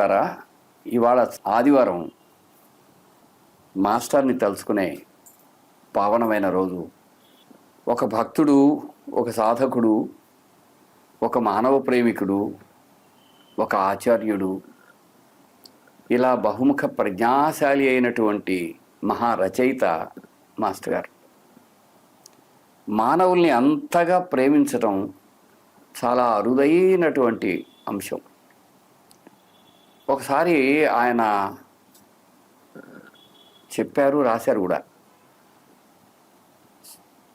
మిత్రులారా ఇవాళ ఆదివారం మాస్టర్ని తలుచుకునే పావనమైన రోజు. ఒక భక్తుడు ఒక సాధకుడు ఒక మానవ ప్రేమికుడు ఒక ఆచార్యుడు ఇలా బహుముఖ ప్రజ్ఞాశాలి అయినటువంటి మహారచయిత మాస్టర్ గారు. మానవుల్ని అంతగా ప్రేమించటం చాలా అరుదైనటువంటి అంశం. ఒకసారి ఆయన చెప్పారు రాశారు కూడా.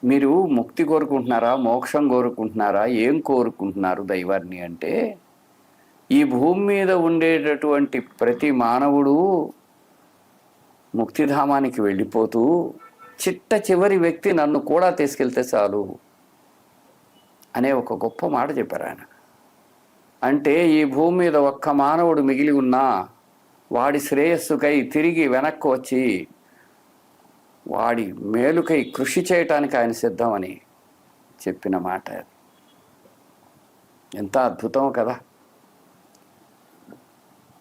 మీరు ముక్తి కోరుకుంటున్నారా మోక్షం కోరుకుంటున్నారా ఏం కోరుకుంటున్నారు దైవాన్ని అంటే ఈ భూమి మీద ఉండేటటువంటి ప్రతి మానవుడు ముక్తిధామానికి వెళ్ళిపోతూ చిట్ట చివరి వ్యక్తి నన్ను కూడా తీసుకెళ్తే చాలు అనే ఒక గొప్ప మాట చెప్పారు ఆయన. అంటే ఈ భూమి మీద ఒక్క మానవుడు మిగిలి ఉన్నా వాడి శ్రేయస్సుకై తిరిగి వెనక్కి వచ్చి వాడి మేలుకై కృషి చేయటానికి ఆయన సిద్ధమని చెప్పిన మాట ఎంత అద్భుతం కదా.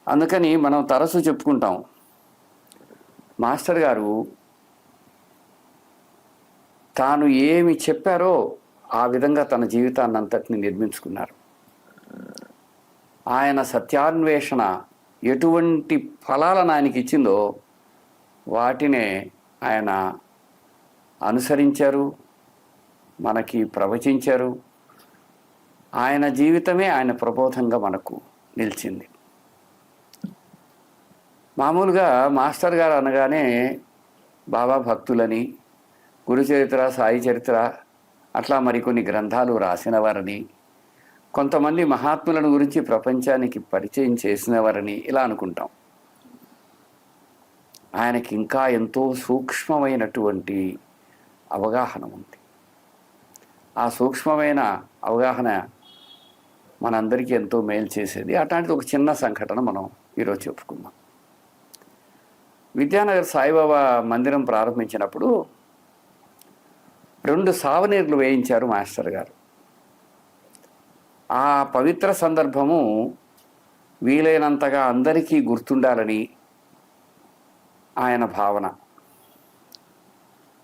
అందుకని మనం తరచు చెప్పుకుంటాం మాస్టర్ గారు తాను ఏమి చెప్పారో ఆ విధంగా తన జీవితాన్ని అంతటిని నిర్మించుకున్నారు. ఆయన సత్యాన్వేషణ ఎటువంటి ఫలాలను ఆయనకి ఇచ్చిందో వాటినే ఆయన అనుసరించారు మనకి ప్రవచించారు. ఆయన జీవితమే ఆయన ప్రబోధంగా మనకు నిలిచింది. మామూలుగా మాస్టర్ గారు అనగానే బాబా భక్తులని గురుచరిత్ర సాయి చరిత్ర అట్లా మరికొన్ని గ్రంథాలు రాసిన వారని కొంతమంది మహాత్ములను గురించి ప్రపంచానికి పరిచయం చేసినవారని ఇలా అనుకుంటాం. ఆయనకి ఇంకా ఎంతో సూక్ష్మమైనటువంటి అవగాహన ఉంది. ఆ సూక్ష్మమైన అవగాహన మనందరికీ ఎంతో మేలు చేసేది. అట్లాంటిది ఒక చిన్న సంఘటన మనం ఈరోజు చెప్పుకుందాం. విద్యానగర్ సాయిబాబా మందిరం ప్రారంభించినప్పుడు రెండు సావనీర్లు వేయించారు మాస్టర్ గారు. ఆ పవిత్ర సందర్భము వీలైనంతగా అందరికీ గుర్తుండాలని ఆయన భావన.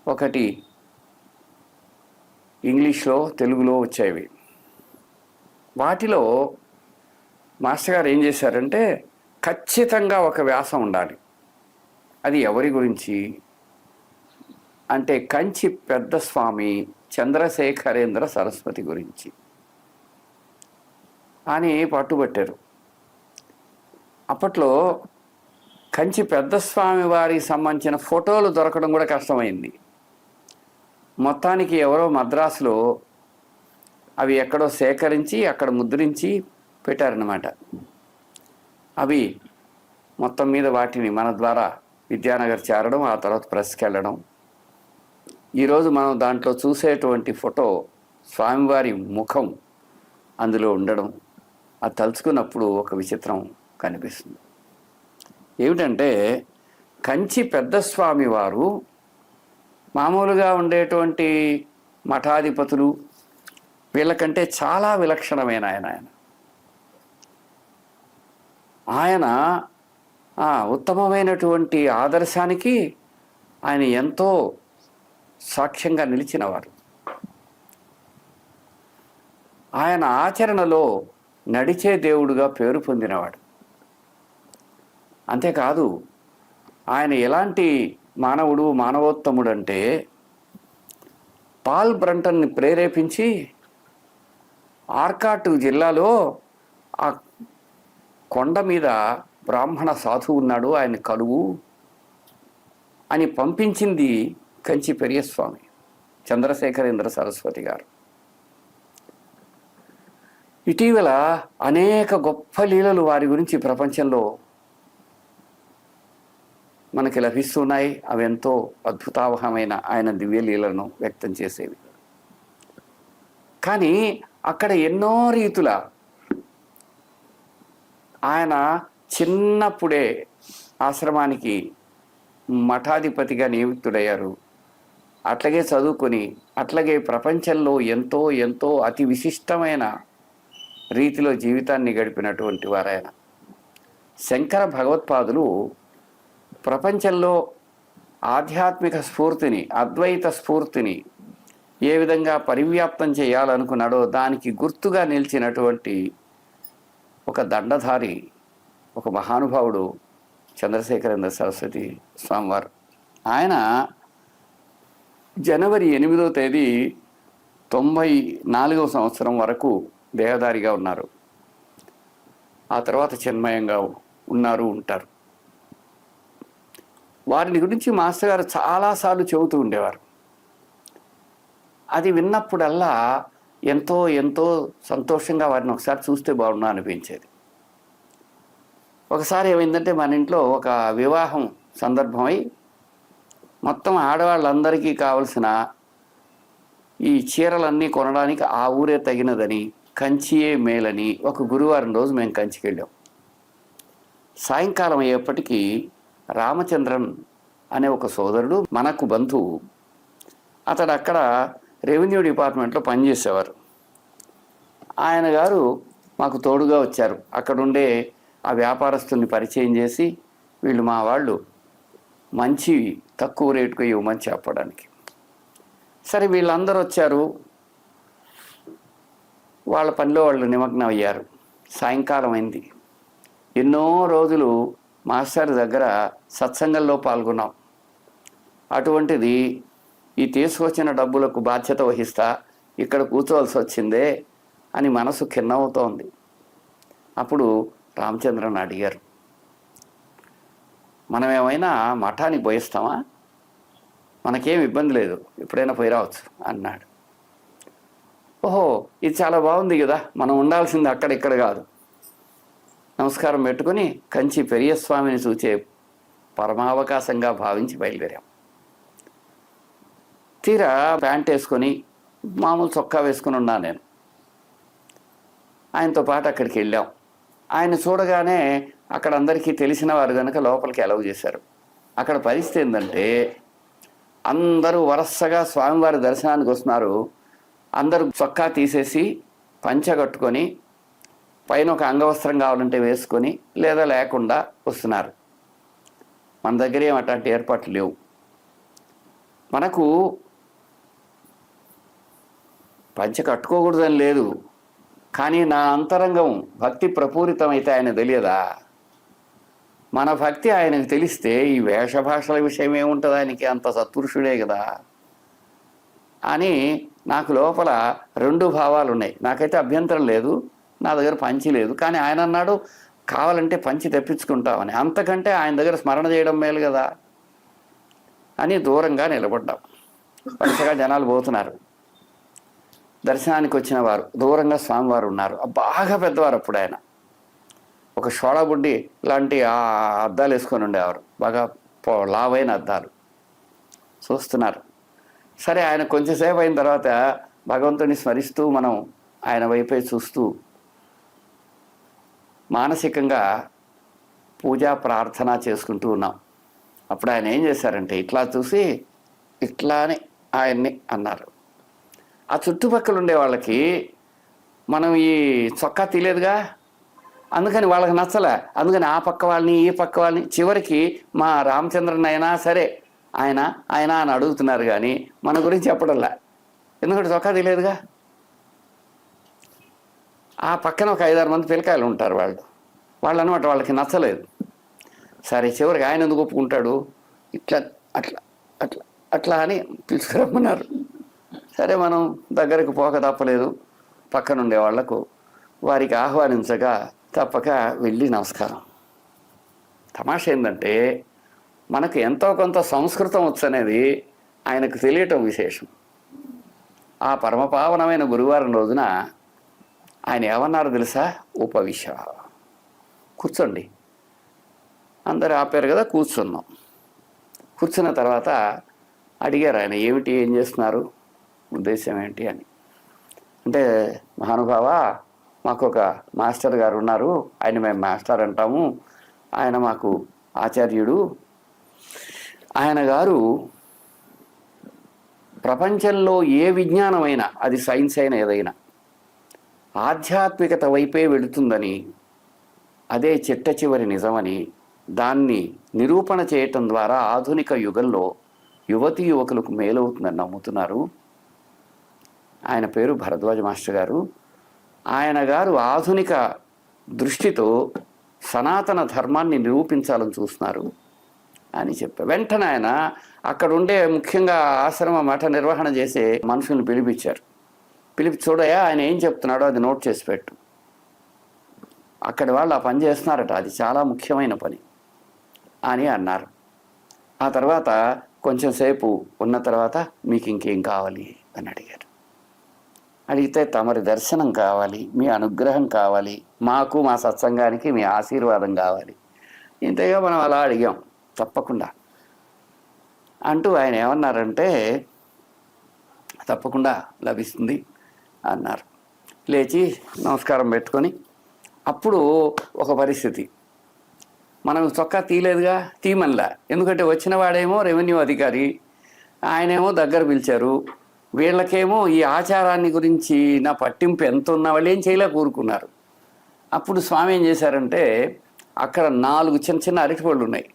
ఒకటి ఇంగ్లీష్లో తెలుగులో వచ్చేవి. వాటిలో మాస్టర్ గారు ఏం చేశారంటే ఖచ్చితంగా ఒక వ్యాసం ఉండాలి. అది ఎవరి గురించి? అంటే కంచి పెద్ద స్వామి చంద్రశేఖరేంద్ర సరస్వతి గురించి. అని పట్టుబట్టారు. అప్పట్లో కంచి పెద్ద స్వామి వారికి సంబంధించిన ఫోటోలు దొరకడం కూడా కష్టమైంది. మొత్తానికి ఎవరో మద్రాసులో అవి ఎక్కడో సేకరించి అక్కడ ముద్రించి పెట్టారన్నమాట. అవి మొత్తం మీద వాటిని మన ద్వారా విద్యానగర్ చేరడం ఆ తర్వాత ప్రెస్కి వెళ్ళడం ఈరోజు మనం దాంట్లో చూసేటువంటి ఫోటో స్వామివారి ముఖం అందులో ఉండడం. అది తలుచుకున్నప్పుడు ఒక విచిత్రం కనిపిస్తుంది. ఏమిటంటే కంచి పెద్ద స్వామి వారు మామూలుగా ఉండేటువంటి మఠాధిపతులు వీళ్ళకంటే చాలా విలక్షణమైన ఆయన ఆయన. ఆయన ఉత్తమమైనటువంటి ఆదర్శానికి ఆయన ఎంతో సాక్ష్యంగా నిలిచినవారు. ఆయన ఆచరణలో నడిచే దేవుడుగా పేరు పొందినవాడు. అంతేకాదు ఆయన ఎలాంటి మానవుడు మానవోత్తముడు అంటే పాల్ బ్రంటన్ని ప్రేరేపించి ఆర్కాట్ జిల్లాలో ఆ కొండ మీద బ్రాహ్మణ సాధువు ఉన్నాడు ఆయన కలువు అని పంపించింది కంచి పెరియస్వామి చంద్రశేఖరేంద్ర సరస్వతి గారు. ఇటీవల అనేక గొప్ప లీలలు వారి గురించి ప్రపంచంలో మనకి లభిస్తున్నాయి. అవి ఎంతో అద్భుతావహమైన ఆయన దివ్య లీలను వ్యక్తం చేసేవి. కానీ అక్కడ ఎన్నో రీతుల ఆయన చిన్నప్పుడే ఆశ్రమానికి మఠాధిపతిగా నియమితుడయ్యారు. అట్లాగే చదువుకొని అట్లాగే ప్రపంచంలో ఎంతో ఎంతో అతి విశిష్టమైన రీతిలో జీవితాన్ని గడిపినటువంటి వారాయన. శంకర భగవత్పాదులు ప్రపంచంలో ఆధ్యాత్మిక స్ఫూర్తిని అద్వైత స్ఫూర్తిని ఏ విధంగా పరివ్యాప్తం చేయాలనుకున్నాడో దానికి గుర్తుగా నిలిచినటువంటి ఒక దండధారి ఒక మహానుభావుడు చంద్రశేఖరేంద్ర సరస్వతి స్వామివారు. ఆయన జనవరి ఎనిమిదో తేదీ తొంభై నాలుగవ సంవత్సరం వరకు దేహదారిగా ఉన్నారు. ఆ తర్వాత చిన్మయంగా ఉన్నారు ఉంటారు. వారిని గురించి మాస్టర్ గారు చాలాసార్లు చెబుతూ ఉండేవారు. అది విన్నప్పుడల్లా ఎంతో ఎంతో సంతోషంగా వారిని ఒకసారి చూస్తే బాగున్నా అనిపించేది. ఒకసారి ఏమైందంటే మన ఇంట్లో ఒక వివాహం సందర్భమై మొత్తం ఆడవాళ్ళందరికీ కావలసిన ఈ చీరలన్నీ కొనడానికి ఆ ఊరే తగినదని కంచియే మేలని ఒక గురువారం రోజు మేము కంచికి వెళ్ళాం సాయంకాలం అయ్యేప్పటికీ రామచంద్రన్ అనే ఒక సోదరుడు మనకు బంధువు. అతడు అక్కడ రెవెన్యూ డిపార్ట్మెంట్లో పనిచేసేవారు. ఆయన గారు మాకు తోడుగా వచ్చారు. అక్కడుండే ఆ వ్యాపారస్తుల్ని పరిచయం చేసి వీళ్ళు మా వాళ్ళు మంచి తక్కువ రేటుకు ఇవ్వమని చెప్పడానికి. సరే వీళ్ళందరూ వచ్చారు వాళ్ళ పనిలో వాళ్ళు నిమగ్నం అయ్యారు. సాయంకాలం అయింది. ఎన్నో రోజులు మాస్టర్ దగ్గర సత్సంగంలో పాల్గొన్నాం. అటువంటిది ఈ తీసుకొచ్చిన డబ్బులకు బాధ్యత వహిస్తా ఇక్కడ కూర్చోవలసి వచ్చిందే అని మనసు ఖిన్నమవుతోంది. అప్పుడు రామచంద్రన్ అడిగారు. మనం ఏమైనా మఠానికి పోయిస్తామా? మనకేం ఇబ్బంది లేదు. ఎప్పుడైనా పోయి రావచ్చు అన్నాడు. ఓహో ఇది చాలా బాగుంది కదా. మనం ఉండాల్సింది అక్కడ ఇక్కడ కాదు. నమస్కారం పెట్టుకుని కంచి పెరియస్వామిని చూచే పరమావకాశంగా భావించి బయలుదేరాం. తీరా ప్యాంట్ వేసుకొని మామూలు చొక్కా వేసుకుని ఉన్నా నేను. ఆయనతో పాటు అక్కడికి వెళ్ళాం. ఆయన చూడగానే అక్కడ అందరికీ తెలిసిన వారు కనుక లోపలికి అలవ్ చేశారు. అక్కడ పరిస్థితి ఏంటంటే అందరూ వరసగా స్వామివారి దర్శనానికి వస్తున్నారు. అందరూ చొక్కా తీసేసి పంచ కట్టుకొని పైన ఒక అంగవస్త్రం కావాలంటే వేసుకొని లేదా లేకుండా వస్తున్నారు. మన దగ్గర ఏం అట్లాంటి ఏర్పాట్లు లేవు. మనకు పంచ కట్టుకోకూడదని లేదు. కానీ నా అంతరంగం భక్తి ప్రపూరితమైతే ఆయన తెలియదా? మన భక్తి ఆయనకు తెలిస్తే ఈ వేషభాషల విషయం ఏముంటుంది ఆయనకి? అంత సత్పురుషుడే కదా. అని నాకు లోపల రెండు భావాలు ఉన్నాయి. నాకైతే అభ్యంతరం లేదు నా దగ్గర పంచి లేదు. కానీ ఆయన అన్నాడు కావాలంటే పంచి తెప్పించుకుంటామని అంతకంటే ఆయన దగ్గర స్మరణ చేయడం మేలు కదా అని దూరంగా నిలబడ్డాం. వరుసగా జనాలు పోతున్నారు. దర్శనానికి వచ్చిన వారు దూరంగా స్వామివారు ఉన్నారు. బాగా పెద్దవారు అప్పుడు ఆయన. ఒక షోళబుడ్డి లాంటి ఆ అద్దాలు వేసుకొని ఉండేవారు. బాగా లావైన అద్దాలు. చూస్తున్నారు. సరే ఆయన కొంచెంసేపు అయిన తర్వాత భగవంతుని స్మరిస్తూ మనం ఆయన వైపే చూస్తూ మానసికంగా పూజా ప్రార్థన చేసుకుంటూ ఉన్నాం. అప్పుడు ఆయన ఏం చేశారంటే ఇట్లా చూసి ఇట్లా అని ఆయన్ని అన్నారు. ఆ చుట్టుపక్కల ఉండే వాళ్ళకి మనం ఈ చొక్కా తీయలేదుగా? అందుకని వాళ్ళకి నచ్చలే. అందుకని ఆ పక్క వాళ్ళని ఈ పక్క వాళ్ళని చివరికి మా రామచంద్రన్ అయినా సరే ఆయన ఆయన అని అడుగుతున్నారు కానీ మన గురించి చెప్పడంలా. ఎందుకంటే చొక్కా తెలియదుగా ఆ పక్కన ఒక ఐదారు మంది పిల్లకాయలు ఉంటారు వాళ్ళు. వాళ్ళు అనమాట వాళ్ళకి నచ్చలేదు. సరే చివరికి ఆయన ఎందుకు ఒప్పుకుంటాడు? ఇట్లా అట్లా అట్లా అట్లా అని పిలుచుకురమ్మన్నారు. సరే మనం దగ్గరకు పోక తప్పలేదు. పక్కనుండే వాళ్ళకు వారికి ఆహ్వానించగా తప్పక వెళ్ళి నమస్కారం. తమాష ఏంటంటే మనకు ఎంతో కొంత సంస్కృతం వచ్చనేది ఆయనకు తెలియటం విశేషం. ఆ పరమపావనమైన గురువారం రోజున ఆయన ఏమన్నారు తెలుసా? ఉపవిశ కూర్చోండి. అందరు ఆపారు కదా కూర్చున్నాం. కూర్చున్న తర్వాత అడిగారు ఆయన ఏమిటి ఏం చేస్తున్నారు? ఉద్దేశం ఏంటి? అని. అంటే మహానుభావ మాకు ఒక మాస్టర్ గారు ఉన్నారు. ఆయన మేము మాస్టర్ అంటాము. ఆయన మాకు ఆచార్యుడు ఆయన గారు ప్రపంచంలో ఏ విజ్ఞానమైనా అది సైన్స్ అయినా ఏదైనా ఆధ్యాత్మికత వైపే వెళుతుందని అదే చిట్ట చివరి నిజమని దాన్ని నిరూపణ చేయటం ద్వారా ఆధునిక యుగంలో యువతీ యువకులకు మేలవుతుందని నమ్ముతున్నారు. ఆయన పేరు భరద్వాజ మాస్టర్ గారు. ఆయన గారు ఆధునిక దృష్టితో సనాతన ధర్మాన్ని నిరూపించాలని చూస్తున్నారు. అని చెప్పారు వెంటనే ఆయన అక్కడ ఉండే ముఖ్యంగా ఆశ్రమ మఠ నిర్వహణ చేసే మనుషుల్ని పిలిపించారు. పిలిపి చూడయా ఆయన ఏం చెప్తున్నాడో అది నోట్ చేసి పెట్టు. అక్కడ వాళ్ళు ఆ పని చేస్తున్నారట. అది చాలా ముఖ్యమైన పని అని అన్నారు. ఆ తర్వాత కొంచెం సేపు ఉన్న తర్వాత మీకు ఇంకేం కావాలి అని అడిగారు. అడిగితే తమరి దర్శనం కావాలి మీ అనుగ్రహం కావాలి మాకు మా సత్సంగానికి మీ ఆశీర్వాదం కావాలి. ఇంతగా మనం అలా అడిగాం. తప్పకుండా. అంటూ ఆయన ఏమన్నారంటే తప్పకుండా లభిస్తుంది అన్నారు. లేచి నమస్కారం పెట్టుకొని అప్పుడు ఒక పరిస్థితి. మనం చొక్కా తీయలేదుగా తీయమనిలా. ఎందుకంటే వచ్చిన వాడేమో రెవెన్యూ అధికారి ఆయనేమో దగ్గర పిలిచారు. వీళ్ళకేమో ఈ ఆచారాన్ని గురించి నా పట్టింపు ఎంత ఉన్నా వాళ్ళు ఏం చేయలేక కూరుకున్నారు. అప్పుడు స్వామి ఏం చేశారంటే అక్కడ నాలుగు చిన్న చిన్న అరటిపళ్ళు ఉన్నాయి.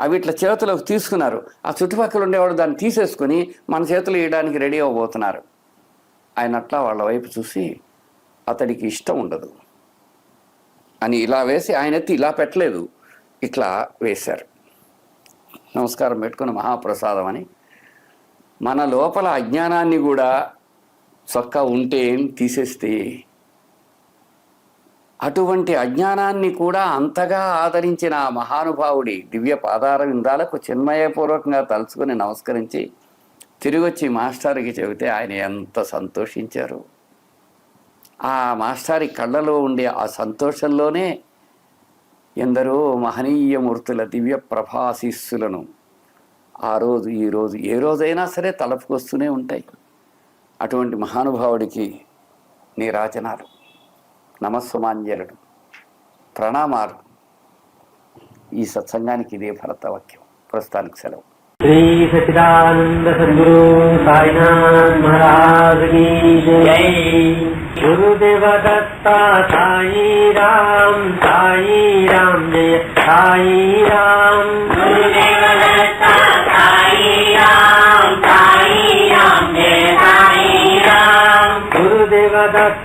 అవి ఇట్లా చేతులకు తీసుకున్నారు. ఆ చుట్టుపక్కల ఉండేవాడు దాన్ని తీసేసుకుని మన చేతులు వేయడానికి రెడీ అవ్వబోతున్నారు. ఆయన అట్లా వాళ్ళ వైపు చూసి అతడికి ఇష్టం ఉండదు. అని ఇలా వేసి ఆయన ఎత్తి ఇలా పెట్టలేదు. ఇట్లా వేశారు. నమస్కారం పెట్టుకుని మహాప్రసాదం అని. మన లోపల అజ్ఞానాన్ని కూడా చొక్కా ఉంటే తీసేస్తే అటువంటి అజ్ఞానాన్ని కూడా అంతగా ఆదరించిన ఆ మహానుభావుడి దివ్య పాదార విందాలకు చిన్మయపూర్వకంగా తలుచుకుని నమస్కరించి తిరిగొచ్చి మాస్టర్కి చెబితే ఆయన ఎంత సంతోషించారు. ఆ మాస్టారి కళ్ళలో ఉండే ఆ సంతోషంలోనే ఎందరో మహనీయమూర్తుల దివ్య ప్రభాశిస్సులను ఆ రోజు ఈ రోజు ఏ రోజైనా సరే తలపుకొస్తూనే ఉంటాయి. అటువంటి మహానుభావుడికి నీరాజనాలు. నమస్సుమాంజలుడు ప్రణామాలు. ఈ సత్సంగానికి ఇదే భరతవాక్యం. ప్రస్తుతానికి సెలవు. శ్రీ సచిదానంద సద్గురు సాయినాథ్ మహారాజ్ జై. గురుదేవ సాయి రామ్ సాయి రామ్ జయ సాయి రామ్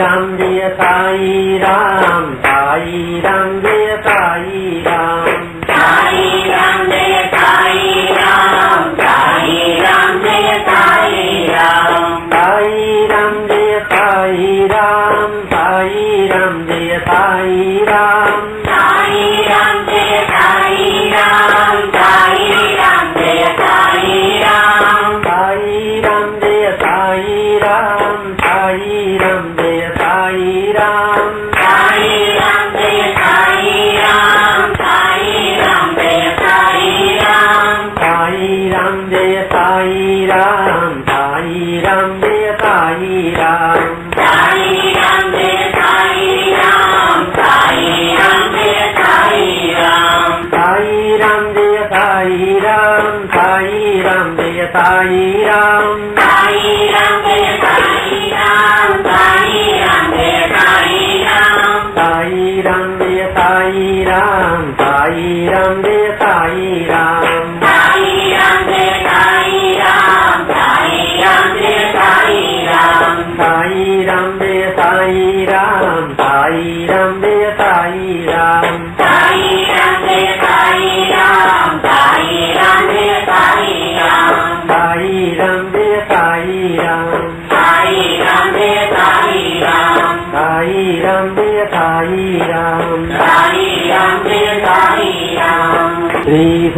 राम जय साई राम साई राम जय साई राम साई राम जय साई राम साई राम जय साई राम साई राम जय साई राम साई राम जय साई राम